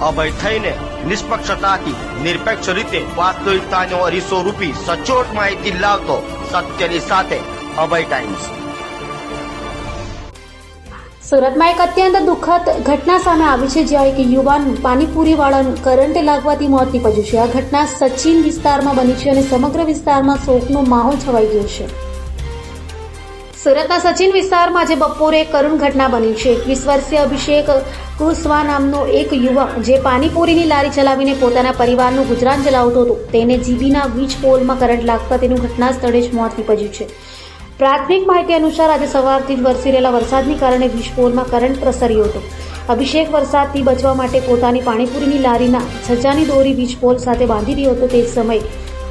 અભય થઈને નિષ્પક્ષતાથી, નિરપેક્ષ રીતે વાસ્તવિકતાનો અરીસો રૂપી સચોટ માહિતી લાવતો સત્યની સાથે અભય ટાઈમ્સ સુરતમાં એક અત્યંત દુઃખદ ઘટના સામે આવી છે, જ્યાં એક યુવાન પાણીપુરી વાળાનું કરંટ લાગવાથી મોત નીપજ્યું છે. આ ઘટના સચિન વિસ્તારમાં બની છે અને સમગ્ર વિસ્તારમાં શોકનો માહોલ છવાઈ ગયો છે. સુરતના સચિન વિસ્તારમાં આજે બપોરે કરુણ ઘટના બની છે. એકવીસ વર્ષીય અભિષેક કુશવા નામનો એક યુવક જે પાણીપુરીની લારી ચલાવીને પોતાના પરિવારનું ગુજરાન ચલાવતો હતો. તેને જીબીના વીજ પોલમાં કરંટ લાગતા તેનું ઘટના સ્થળે જ મોત નીપજ્યું છે. પ્રાથમિક માહિતી અનુસાર આજે સવારથી જ વરસી રહેલા વરસાદને કારણે વીજ પોલમાં કરંટ પ્રસર્યો હતો. અભિષેક વરસાદથી બચવા માટે પોતાની પાણીપુરીની લારીના છજાની દોરી વીજ પોલ સાથે બાંધી રહ્યો હતો તે સમયે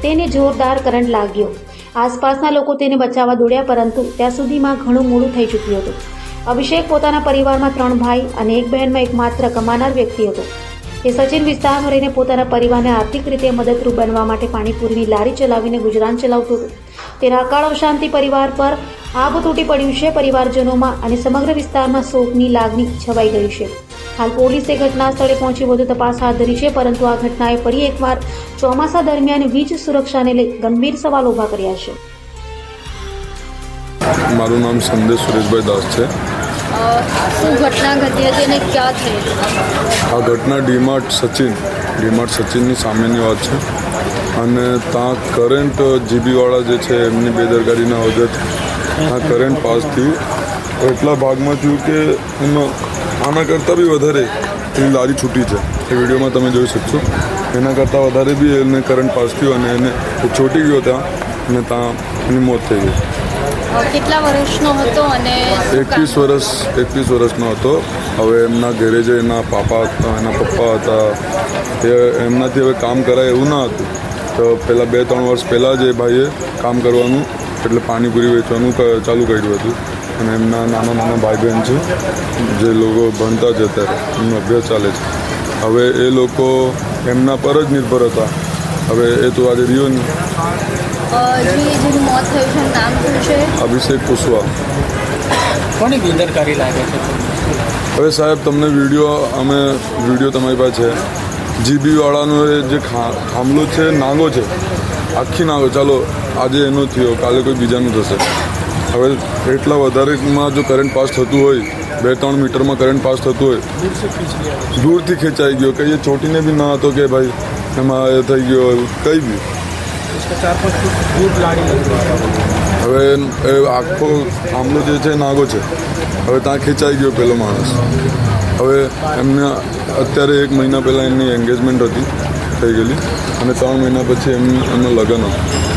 તેને જોરદાર કરંટ લાગ્યો. આસપાસના લોકો તેને બચાવવા દોડ્યા પરંતુ ત્યાં સુધીમાં ઘણું મોડું થઈ ચૂક્યું હતું. અભિષેક પોતાના પરિવારમાં ત્રણ ભાઈ અને એક બહેનમાં એકમાત્ર કમાનાર વ્યક્તિ હતો. એ સચિન વિસ્તારમાં રહીને પોતાના પરિવારને આર્થિક રીતે મદદરૂપ બનવા માટે પાણીપુરીની લારી ચલાવીને ગુજરાન ચલાવતું હતું. તેના અકાળ અશાંતિ પરિવાર પર આબ તૂટી પડ્યું છે. પરિવારજનોમાં અને સમગ્ર વિસ્તારમાં શોકની લાગણી છવાઈ ગઈ છે. હાલ પોલીસે ઘટના સ્થળે પહોંચી વધુ તપાસ હાથ ધરી છે, પરંતુ આ ઘટનાએ ફરી એકવાર ચોમાસા દરમિયાન વીજ સુરક્ષાને લઈ ગંભીર સવાલ ઊભા કર્યા છે. મારું નામ સંદેશ સુરેશભાઈ દાસ છે. શું ઘટના ઘટી હતી અને ક્યાં થઈ આ ઘટના ડીમાર્ટ સચિન, ડીમાર્ટ સચિનની સામેની વાત છે. અને ત્યાં કરંટ જીબીવાળા જે છે, એમની બેદરકારીના વજહથી આ કરંટ પાસ થયું એટલા ભાગમાં થયું કે એમાં આના કરતાં બી વધારે એની લારી છૂટી છે. એ વિડીયોમાં તમે જોઈ શકશો. એના કરતાં વધારે બી એને કરંટ પાસ થયો અને એને છૂટી ગયો ત્યાં અને ત્યાં એની મોત થઈ ગઈ. કેટલા વર્ષનો હતો અને એકવીસ વર્ષ એકવીસ વર્ષનો હતો. હવે એમના ઘરે જે એના પાપા હતા એના પપ્પા હતા એ એમનાથી હવે કામ કરાય એવું ના હતું. તો પહેલાં બે ત્રણ વર્ષ પહેલાં જ એ ભાઈએ કામ કરવાનું એટલે પાણીપુરી વેચવાનું ચાલુ કર્યું હતું. અને એમના નાના નાના ભાઈ બહેન છે જે લોકો ભણતા જ અત્યારે એમનો અભ્યાસ ચાલે છે. હવે એ લોકો એમના પર જ નિર્ભર હતા. હવે એ તો આજે રહ્યો નહીં. મોત થયું છે નામ શું છે? અભિષેક કુશવાહ. કોની ગુંદરકારી લાગે છે? હવે સાહેબ તમને વીડિયો અમે વીડિયો તમારી પાસે છે. જીબીવાળાનો એ જે ખા થાંભલો છે નાગો છે આખી નાગો. ચાલો આજે એનો થયો કાલે કોઈ બીજાનું થશે. હવે એટલા વધારેમાં જો કરંટ પાસ થતું હોય બે ત્રણ મીટરમાં કરંટ પાસ થતું હોય દૂરથી ખેંચાઈ ગયો. કંઈ એ ચોટીને બી ના હતો કે ભાઈ એમાં એ થઈ ગયો કંઈ બી. इसका चार पाँच फुट दूर लाड़ी लगी હવે એ આખો થાંભલો જે છે નાગો છે હવે ત્યાં ખેંચાઈ ગયો પેલો માણસ હવે એમને અત્યારે એક મહિના પહેલાં એમની એન્ગેજમેન્ટ હતી થઈ ગયેલી અને ત્રણ મહિના પછી એમ એમનું લગ્ન હતું